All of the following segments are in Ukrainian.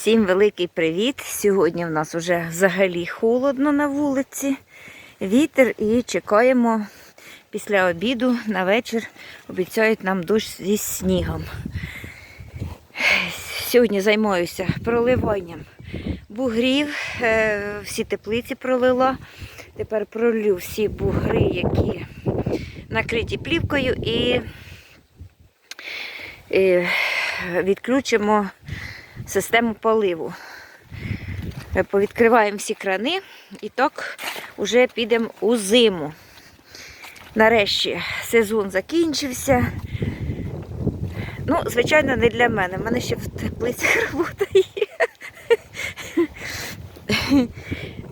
Всім великий привіт! Сьогодні в нас вже взагалі холодно на вулиці, вітер і чекаємо після обіду на вечір. Обіцяють нам дощ зі снігом. Сьогодні займаюся проливанням бугрів, е, всі теплиці пролила. Тепер пролю всі бугри, які накриті плівкою, і, і відключимо систему поливу. Е, Повідкриваємо всі крани і так вже підемо у зиму. Нарешті сезон закінчився. Ну, звичайно, не для мене. У мене ще в теплицях робота є.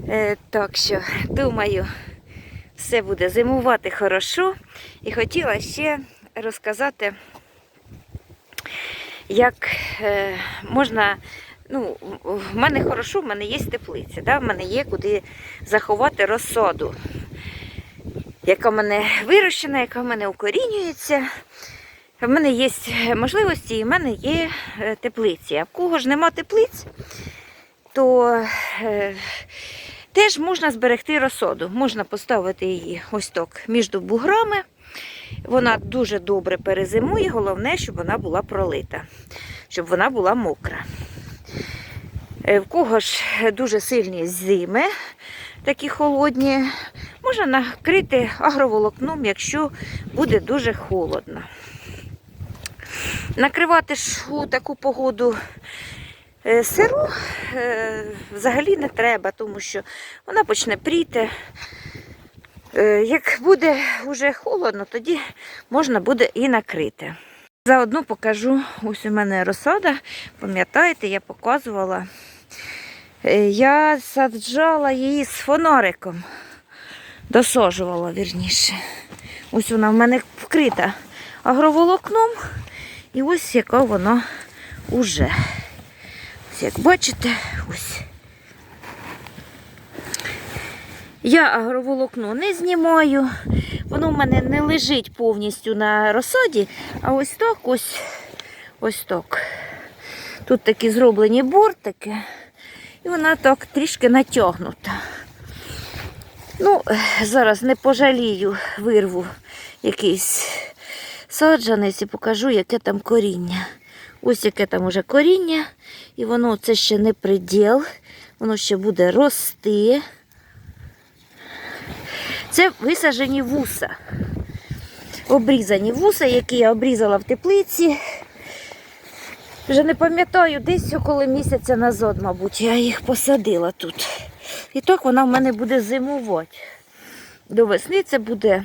Е, Так що, думаю, все буде зимувати хорошо. І хотіла ще розказати, як е, можна. Ну, в мене хорошо, в мене є теплиця, да? в мене є куди заховати розсаду, яка в мене вирощена, яка в мене укорінюється. В мене є можливості і в мене є е, теплиці. А в кого ж нема теплиць, то е, теж можна зберегти розсаду. Можна поставити її ось так між буграми. Вона дуже добре перезимує, головне, щоб вона була пролита, щоб вона була мокра. Е, В кого ж дуже сильні зими, такі холодні, можна накрити агроволокном, якщо буде дуже холодно. Накривати ж у таку погоду е, сиру е, взагалі не треба, тому що вона почне пріти. Е, Як буде вже холодно, тоді можна буде і накрити. Заодно покажу, ось у мене розсада, пам'ятаєте, я показувала. Е, Я саджала її з фонариком, досожувала вірніше. Ось вона в мене вкрита агроволокном. І ось яка вона уже. Ось як бачите, ось. Я агроволокно не знімаю, воно в мене не лежить повністю на розсаді, а ось так ось ось так. Тут такі зроблені бортики, і вона так трішки натягнута. Ну, зараз не пожалію, вирву якийсь саджанець і покажу, яке там коріння. Ось яке там уже коріння, і воно це ще не приділ, воно ще буде рости. Це висаджені вуса. Обрізані вуса, які я обрізала в теплиці. Вже не пам'ятаю, десь около місяця назад, мабуть, я їх посадила тут. І так вона в мене буде зимувати. До весни це буде,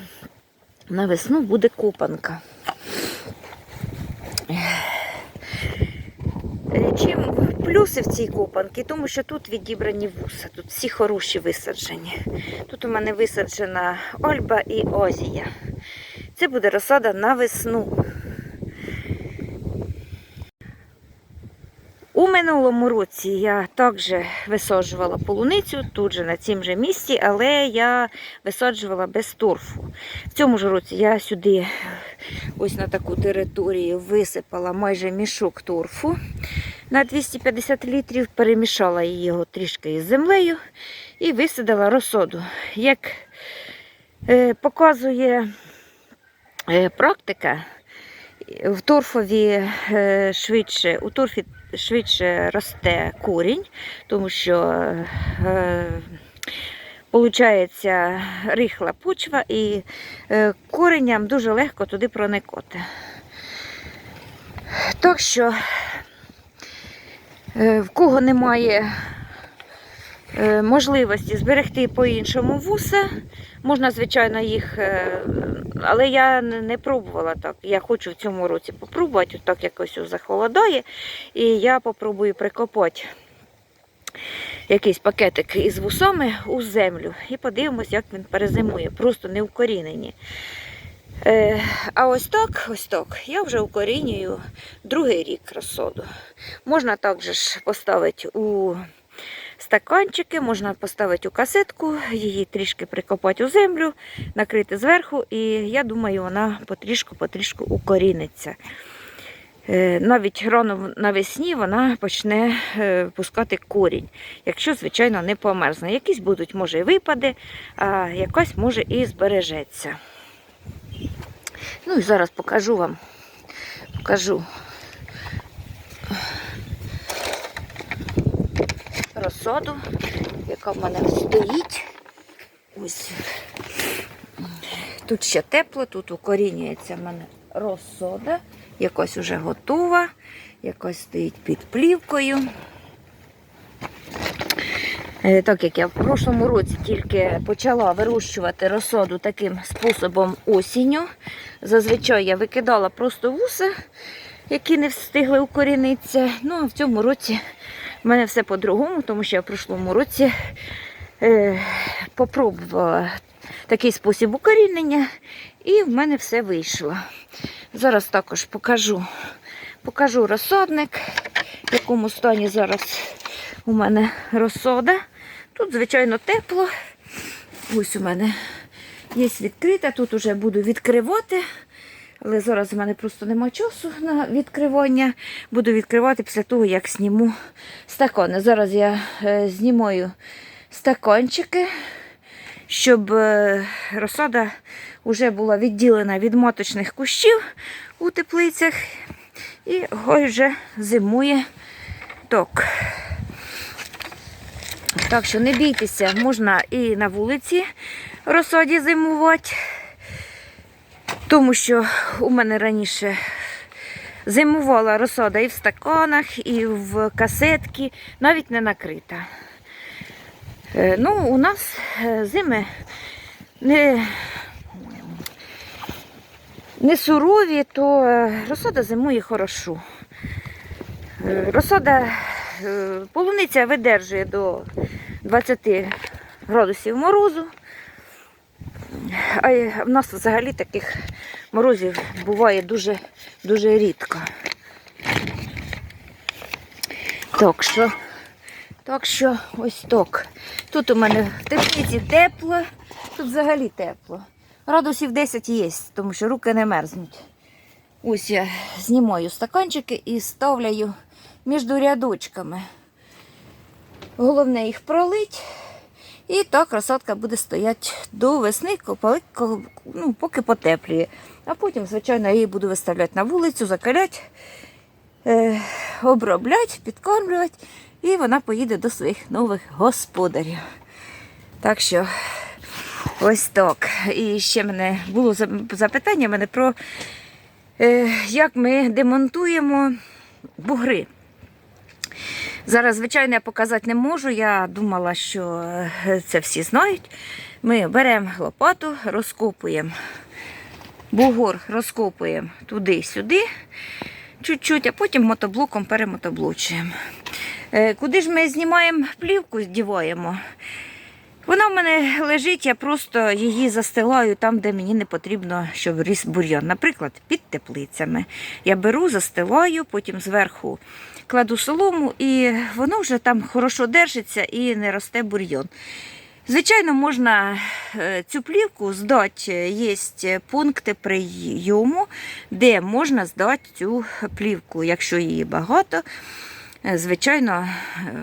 на весну буде копанка. Е, Чим плюси в цій копанці? Тому що тут відібрані вуса, тут всі хороші висаджені. Тут у мене висаджена Ольба і Озія. Це буде розсада на весну. У минулому році я також висаджувала полуницю тут же на цім же місці, але я висаджувала без торфу. В цьому ж році я сюди, ось на таку територію, висипала майже мішок торфу на 250 літрів, перемішала його трішки із землею і висадила розсаду. Як е, показує е, практика, в торфові е, швидше, у торфі швидше росте корінь, тому що Получається рихла почва і коренням дуже легко туди проникати. Так що, в кого немає е, можливості зберегти по-іншому вуса, можна, звичайно, їх, е, але я не пробувала так. Я хочу в цьому році попробувати, так якось захолодає, і я попробую прикопати якийсь пакетик із вусами у землю і подивимось, як він перезимує, просто не вкорінені. Е, а ось так, ось так, я вже укорінюю другий рік розсоду. Можна також поставити у стаканчики, можна поставити у касетку, її трішки прикопати у землю, накрити зверху, і я думаю, вона потрішку-потрішку укоріниться. е, навіть рано навесні вона почне е, пускати корінь, якщо, звичайно, не померзне. Якісь будуть, може, і випади, а якась може і збережеться. Ну і зараз покажу вам. Покажу розсаду, яка в мене стоїть. Ось. Тут ще тепло, тут укорінюється в мене розсода. Якось уже готова, якось стоїть під плівкою. Е, Так як я в прошлому році тільки почала вирощувати розсоду таким способом осінню. Зазвичай я викидала просто вуса, які не встигли укорінитися. Ну, а в цьому році в мене все по-другому, тому що я в прошлому році е, попробувала такий спосіб укорінення, і в мене все вийшло. Зараз також покажу, покажу розсадник, в якому стані зараз у мене розсода. Тут, звичайно, тепло. Ось у мене є відкрита, тут вже буду відкривати. Але зараз в мене просто нема часу на відкривання. Буду відкривати після того, як зніму стакани. Зараз я е, знімаю стаканчики, щоб е, розсада вже була відділена від маточних кущів у теплицях. І вже зимує ток. Так що не бійтеся, можна і на вулиці розсаді зимувати. Тому що у мене раніше зимувала розсада і в стаканах, і в касетки, навіть не накрита. Е, Ну, у нас е, зими не, не сурові, то е, розсада зимує хорошо. Розсада полуниця видержує до 20 градусів морозу. А в нас взагалі таких морозів буває дуже, дуже рідко. Так що, так що ось так. Тут у мене в теплиці тепло, тут взагалі тепло. Градусів 10 є, тому що руки не мерзнуть. Ось я знімаю стаканчики і ставляю між рядочками. Головне їх пролить. І так розсадка буде стояти до весни, ну, поки потеплює. А потім, звичайно, я її буду виставляти на вулицю, закаляти, е, обробляти, підкормлювати, і вона поїде до своїх нових господарів. Так що ось так. І ще мене було запитання мене про е, як ми демонтуємо бугри. Зараз, звичайно, я показати не можу. Я думала, що е, це всі знають. Ми беремо лопату, розкопуємо бугор, розкопуємо туди-сюди, чуть-чуть, а потім мотоблоком перемотоблочуємо. Е, Куди ж ми знімаємо плівку, здіваємо? Вона в мене лежить, я просто її застилаю там, де мені не потрібно, щоб ріс бур'ян. Наприклад, під теплицями. Я беру, застилаю, потім зверху кладу солому, і воно вже там хорошо держиться і не росте бур'ян. Звичайно, можна е, цю плівку здати. Є пункти прийому, де можна здати цю плівку. Якщо її багато, е, звичайно, е,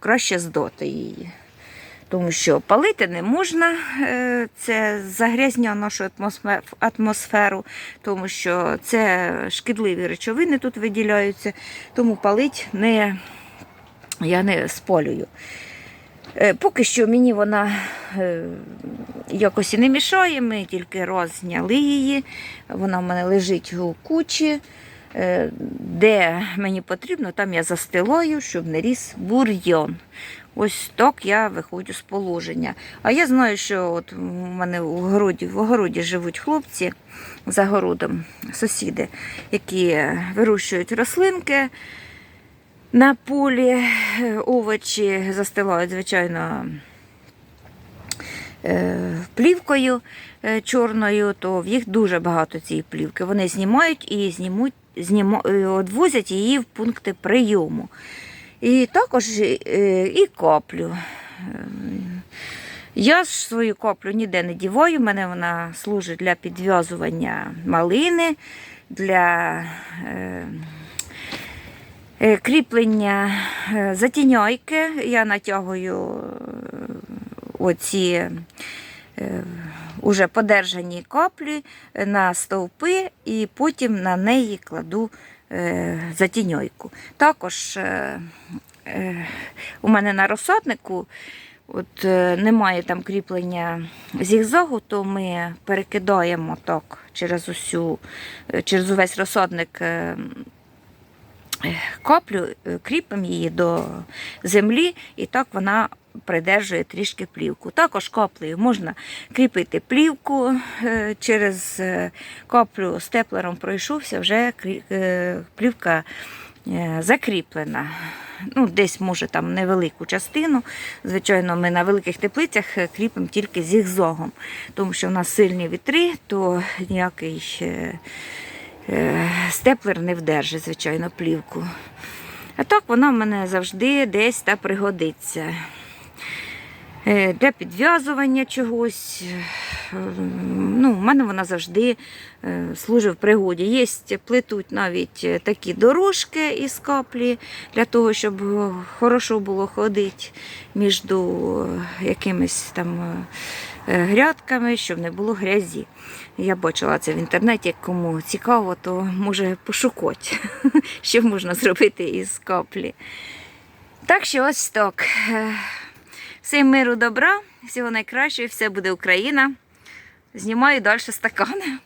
краще здати її. Тому що палити не можна, е, це загрязнює нашу атмосферу, тому що це шкідливі речовини тут виділяються, тому палить не, я не сполюю. Е, Поки що мені вона е, якось і не мішає, ми тільки раз зняли її. Вона в мене лежить у кучі. Е, Де мені потрібно, там я застилаю, щоб не ріс бур'ян. Ось так я виходжу з положення. А я знаю, що от у мене в огороді, в огороді живуть хлопці за городом, сусіди, які вирощують рослинки на полі, овочі застилають, звичайно, е, плівкою е, чорною, то в їх дуже багато цієї плівки. Вони знімають і знімуть, відвозять її в пункти прийому. І також е, і каплю. Ем, Я ж свою каплю ніде не діваю, в мене вона служить для підв'язування малини, для е, Е, Кріплення е, затіняйки. Я натягую е, оці е, уже подержані каплі на стовпи і потім на неї кладу е, затіньойку. Також е, е, у мене на розсаднику от, е, немає там кріплення зігзагу, то ми перекидаємо так через усю, е, через увесь розсадник. е, е, Каплю, е, кріпимо її до землі, і так вона придержує трішки плівку. Також каплею можна кріпити плівку е, через е, каплю степлером пройшовся, вже е, плівка закріплена. Ну, десь може там невелику частину. Звичайно, ми на великих теплицях кріпимо тільки зігзогом, тому що в нас сильні вітри, то ніякий степлер не вдержить, звичайно, плівку. А так вона в мене завжди десь та пригодиться. Е, Для підв'язування чогось. Е, Ну, в мене вона завжди е, служить в пригоді. Є плетуть навіть такі дорожки із каплі для того, щоб хорошо було ходити між якимись там грядками, щоб не було грязі. Я бачила це в інтернеті. Кому цікаво, то може пошукати, що можна зробити із каплі. Так що ось так. Всім миру добра, всього найкращого, все буде Україна. Знімаю далі стакани.